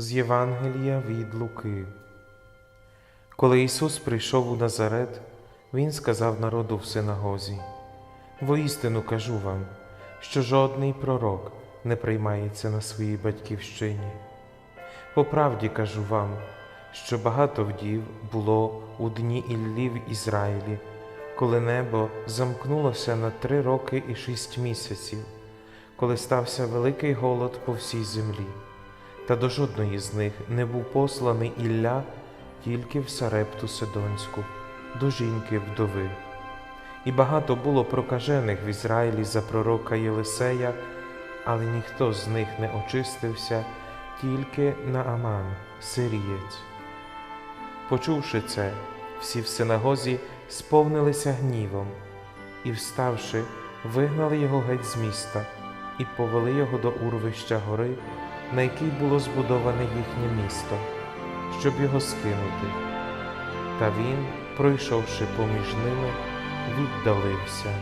З Євангелія від Луки. Коли Ісус прийшов у Назарет, Він сказав народу в синагозі: Воістину кажу вам, що жодний пророк не приймається на своїй батьківщині. По правді кажу вам, що багато вдів було у дні Іллі в Ізраїлі, коли небо замкнулося на три роки і шість місяців, коли стався великий голод по всій землі, та до жодної з них не був посланий Ілля тільки в Сарепту Сидонську, до жінки вдови. І багато було прокажених в Ізраїлі за пророка Єлисея, але ніхто з них не очистився, тільки Нааман, сирієць. Почувши це, всі в синагозі сповнилися гнівом і, вставши, вигнали його геть з міста і повели його до урвища гори, на якій було збудоване їхнє місто, щоб його скинути. Та він, пройшовши поміж ними, віддалився.